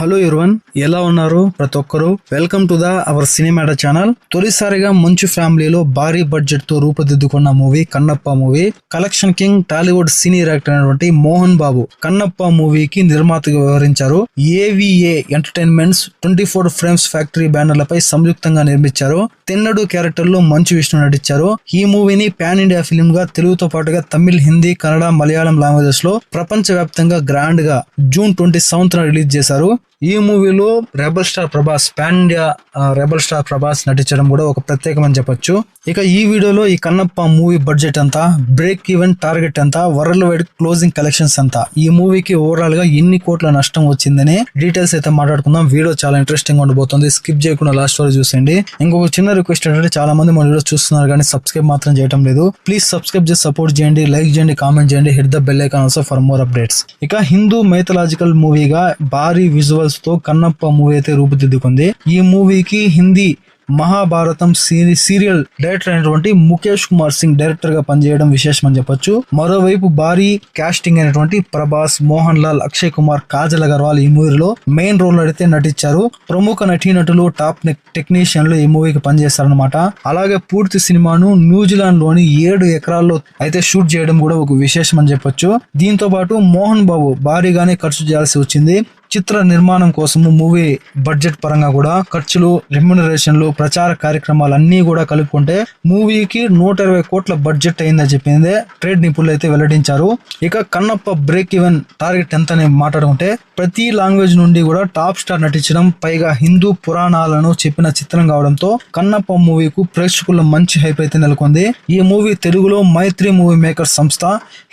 Hello ఇర్వన్ ఎలా ఉన్నారు ప్రతి ఒక్కరు? వెల్కమ్ టు ద అవర్ సినిమాట ఛానల్ తొలిసారిగా మంచు ఫ్యామిలీలో భారీ బడ్జెట్తో రూపుదిద్దుకున్న movie Kannappa movie collection king Tollywood senior actor అయినటువంటి మోహన్ బాబు కన్నప్ప మూవీకి నిర్మాతగా వ్యవహరించారు AVA entertainments twenty four frames factory బ్యానర్లపై సంయుక్తంగా నిర్మించారు. తెన్నడు క్యారెక్టర్లో మంచు విష్ణు నటించారు. ఈ మూవీని పాన్ ఇండియా ఫిల్మ్గా తెలుగుతో పాటుగా తమిళ్ హిందీ కన్నడ మలయాళం లాంగ్వేజెస్లో ప్రపంచ వ్యాప్తంగా గ్రాండ్గా జూన్ ట్వంటీ సెవెంత్ రిలీజ్ చేశారు. ఈ మూవీలో rebel star Prabhas pan India rebel star Prabhas నటించడం కూడా ఒక ప్రత్యేకమని చెప్పొచ్చు. ఇక ఈ వీడియోలో ఈ కన్నప్ప మూవీ బడ్జెట్ ఎంత బ్రేక్ ఈవెన్ టార్గెట్ ఎంత వరల్డ్ వైడ్ క్లోజింగ్ కలెక్షన్స్ ఎంత ఈ మూవీకి ఓవరాల్గా ఎన్ని కోట్ల నష్టం వచ్చిందని డీటెయిల్స్ అయితే మాట్లాడుకుందాం. వీడియో చాలా ఇంట్రెస్టింగ్ ఉండబోతుంది. స్కిప్ చేయకుండా లాస్ట్ వరకు చూసేయండి. ఇంకొక చిన్న రిక్వెస్ట్ ఏంటంటే చాలా మంది మన వీడియో చూస్తున్నారు కానీ సబ్స్క్రైబ్ మాత్రం చేయడం లేదు. ప్లీజ్ సబ్స్క్రైబ్ చేసి సపోర్ట్ చేయండి లైక్ చేయండి కామెంట్ చేయండి hit the bell icon also for more updates ఇక హిందూ మైథలాజికల్ మూవీగా భారీ విజువల్ విజువల్స్తో కన్నప్ప మూవీ అయితే రూపుదిద్దుకుంది. ఈ మూవీకి హిందీ మహాభారతం సీరి సీరియల్ డైరెక్టర్ అయినటువంటి ముఖేష్ కుమార్ సింగ్ డైరెక్టర్గా పనిచేయడం విశేషం అని చెప్పొచ్చు. మరోవైపు భారీ కాస్టింగ్ అయినటువంటి ప్రభాస్ మోహన్ లాల్ అక్షయ్ కుమార్ కాజల్ అగర్వాల్ ఈ మూవీలో మెయిన్ రోల్ అయితే నటించారు. ప్రముఖ నటీనటులు టాప్ టెక్నీషియన్లు ఈ మూవీకి పనిచేస్తారనమాట అలాగే పూర్తి సినిమాను న్యూజిలాండ్లోని ఏడు ఎకరాల్లో అయితే షూట్ చేయడం కూడా ఒక విశేషం అని చెప్పొచ్చు. దీంతో పాటు మోహన్ బాబు భారీగానే ఖర్చు చేయాల్సి వచ్చింది. చిత్ర నిర్మాణం కోసము మూవీ బడ్జెట్ పరంగా కూడా ఖర్చులు రెమ్యునరేషన్లు ప్రచార కార్యక్రమాలు అన్నీ కూడా కలుపుకుంటే మూవీకి నూట ఇరవై కోట్ల బడ్జెట్ అయిందని చెప్పింది ట్రేడ్ నిపుణులు అయితే వెల్లడించారు. ఇక కన్నప్ప బ్రేక్ ఈవెన్ టార్గెట్ ఎంత అని మాట్లాడుకుంటే ప్రతి లాంగ్వేజ్ నుండి కూడా టాప్ స్టార్ నటించడం పైగా హిందూ పురాణాలను చెప్పిన చిత్రం కావడంతో కన్నప్ప మూవీకు ప్రేక్షకుల మంచి హైప్ అయితే నెలకొంది. ఈ మూవీ తెలుగులో మైత్రి మూవీ మేకర్ సంస్థ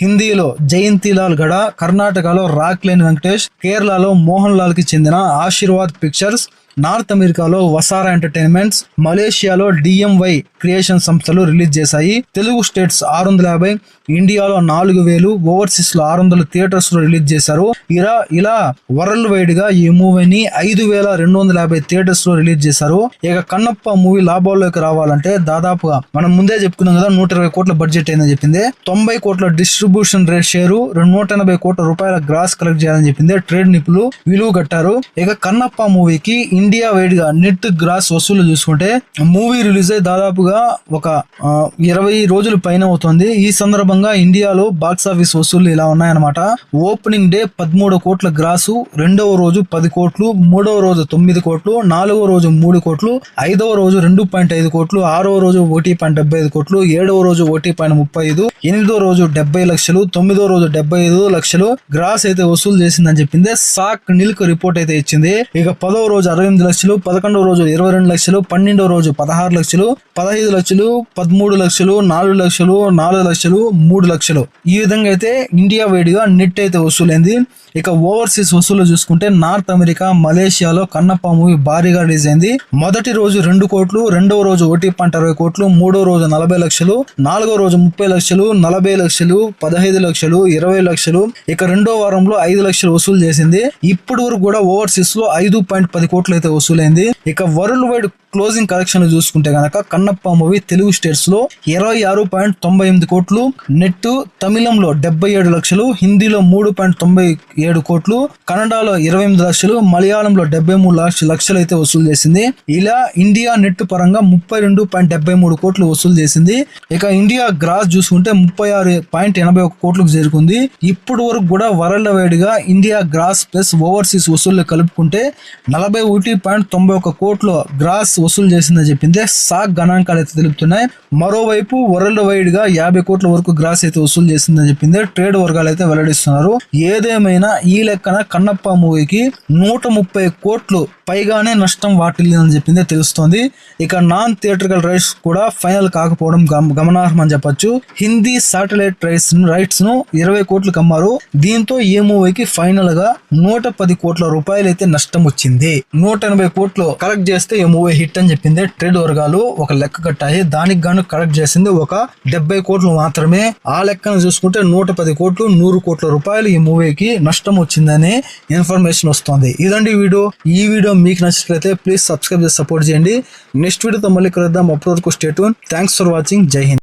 హిందీలో జయంతిలాల్ గడ కర్ణాటకలో రాక్లేని వెంకటేష్ కేరళలో మోహన్ లాల్కి చెందిన ఆశీర్వాద్ పిక్చర్స్ నార్త్ అమెరికాలో వసారా ఎంటర్టైన్మెంట్స్ మలేషియాలో డిఎంవై క్రియేషన్ సంస్థలు రిలీజ్ చేశాయి. తెలుగు స్టేట్స్ ఆరు వందల యాభై ఇండియాలో నాలుగు వేలు ఓవర్సీస్లో ఆరు వందల థియేటర్స్లో రిలీజ్ చేశారు. ఇలా ఇలా వరల్డ్ వైడ్గా ఈ మూవీని ఐదు వేల రెండు వందల యాభై థియేటర్స్లో రిలీజ్ చేశారు. ఇక కన్నప్ప మూవీ లాభాల్లోకి రావాలంటే దాదాపుగా మనం ముందే చెప్పుకున్నాం కదా నూట ఇరవై కోట్ల బడ్జెట్ అయిందని చెప్పింది. తొంభై కోట్ల డిస్ట్రిబ్యూషన్ రేట్ షేరు రెండు నూట ఎనభై కోట్ల రూపాయల గ్రాస్ కలెక్ట్ చేయాలని చెప్పింది. ట్రేడ్ నిపుణులు విలువ కట్టారు. ఇక కన్నప్ప మూవీకి ఇండియా వైడ్గా నెట్ గ్రాస్ వసూలు చూసుకుంటే మూవీ రిలీజ్ అయి దాదాపుగా ఒక ఇరవై రోజుల పైన అవుతుంది. ఈ సందర్భంగా ఇండియాలో బాక్స్ ఆఫీస్ వసూళ్ళు ఇలా ఉన్నాయన్నమాట. ఓపెనింగ్ డే పదమూడు కోట్ల గ్రాసు రెండవ రోజు పది కోట్లు మూడవ రోజు తొమ్మిది కోట్లు నాలుగవ రోజు మూడు కోట్లు ఐదవ రోజు రెండు పాయింట్ ఐదు కోట్లు ఆరవ రోజు ఒకటి పాయింట్ డెబ్బై ఐదు కోట్లు ఏడవ రోజు ఒకటి పాయింట్ ముప్పై ఐదు ఎనిమిదో రోజు డెబ్బై లక్షలు తొమ్మిదో రోజు డెబ్బై ఐదు లక్షలు గ్రాస్ అయితే వసూలు చేసిందని చెప్పింది. సాక్ నిల్క్ రిపోర్ట్ అయితే ఇచ్చింది. ఇక పదవ రోజు అరవై ఎనిమిది లక్షలు పదకొండవ రోజు ఇరవై రెండు లక్షలు పన్నెండవ రోజు పదహారు లక్షలు పదహైదు లక్షలు పదమూడు లక్షలు నాలుగు లక్షలు నాలుగు లక్షలు మూడు లక్షలు. ఈ విధంగా అయితే ఇండియా వైడ్గా నెట్ అయితే వసూలైంది. ఇక ఓవర్సీస్ వసూలు చూసుకుంటే నార్త్ అమెరికా మలేషియాలో కన్నప్ప మూవీ భారీగా రిలీజ్ అయింది. మొదటి రోజు రెండు కోట్లు రెండవ రోజు ఒకటి పాయింట్ అరవై కోట్లు మూడో రోజు నలభై లక్షలు నాలుగో రోజు ముప్పై లక్షలు నలభై లక్షలు పదహైదు లక్షలు ఇరవై లక్షలు ఇక రెండో వారంలో ఐదు లక్షలు వసూలు చేసింది. ఇప్పటి వరకు కూడా ఓవర్సీస్లో ఐదు పాయింట్ పది కోట్లు అయితే వసూలైంది. ఇక వరల్డ్ వైడ్ క్లోజింగ్ కలెక్షన్ చూసుకుంటే కనుక కన్నప్ప మూవీ తెలుగు స్టేట్స్లో ఇరవై ఆరు పాయింట్ తొంభై ఎనిమిది కోట్లు నెట్ తమిళంలో డెబ్బై ఏడు లక్షలు హిందీలో మూడు పాయింట్ తొంభై ఏడు కోట్లు కన్నడలో ఇరవై ఎనిమిది లక్షలు మలయాళంలో డెబ్బై మూడు లక్ష లక్షలు అయితే వసూలు చేసింది. ఇలా ఇండియా నెట్ పరంగా ముప్పై రెండు పాయింట్ డెబ్బై మూడు కోట్లు వసూలు చేసింది. ఇక ఇండియా గ్రాస్ చూసుకుంటే ముప్పై ఆరు పాయింట్ ఎనభై ఒక కోట్లకు చేరుకుంది. ఇప్పుడు వరకు కూడా వరల్డ్ వైడ్గా ఇండియా గ్రాస్ ప్లస్ ఓవర్సీస్ వసూళ్ళు కలుపుకుంటే నలభై ఒకటి పాయింట్ తొంభై ఒక కోట్లు గ్రాస్ వసూలు చేసిందని చెప్పింది. సాక్ గణాంకాలు అయితే తెలుపుతున్నాయి. మరోవైపు వరల్డ్ వైడ్గా యాభై కోట్ల వరకు గ్రాస్ అయితే వసూలు చేసిందని చెప్పింది. ట్రేడ్ వర్గాలు అయితే వెల్లడిస్తున్నారు. ఏదేమైనా ఈ లెక్కన కన్నప్ప మూవీకి నూట ముప్పై కోట్లు పైగానే నష్టం వాటిల్లిందని చెప్పింది తెలుస్తోంది. ఇక నాన్ థియేటర్కల్ రైట్స్ కూడా ఫైనల్ కాకపోవడం గమ- గమనార్హం అని చెప్పొచ్చు. హిందీ సాటిలైట్ రైట్స్ రైట్స్ను ఇరవై కోట్లు అమ్మారు దీంతో ఈ మూవీకి ఫైనల్గా నూట పది కోట్ల రూపాయలు అయితే నష్టం వచ్చింది. నూట ఎనభై కోట్లు కలెక్ట్ చేస్తే ఈ మూవీ హిట్ అని చెప్పింది ట్రేడ్ వర్గాలు ఒక లెక్క కట్టాయి. దానికి గాను కలెక్ట్ చేసింది ఒక డెబ్బై కోట్లు మాత్రమే. ఆ లెక్కను చూసుకుంటే నూట పది కోట్లు నూరు కోట్ల రూపాయలు ఈ మూవీకి నష్టం వచ్చిందని ఇన్ఫర్మేషన్ వస్తుంది. ఇదండి వీడియో. ఈ వీడియో మీకు నచ్చినట్లయితే ప్లీజ్ సబ్స్క్రైబ్ చేసి సపోర్ట్ చేయండి. నెక్స్ట్ వీడియోతో మళ్ళీ కలుద్దాం. అప్పటి వరకు స్టేట్ థ్యాంక్స్ ఫర్ వాచింగ్ జై హింద్.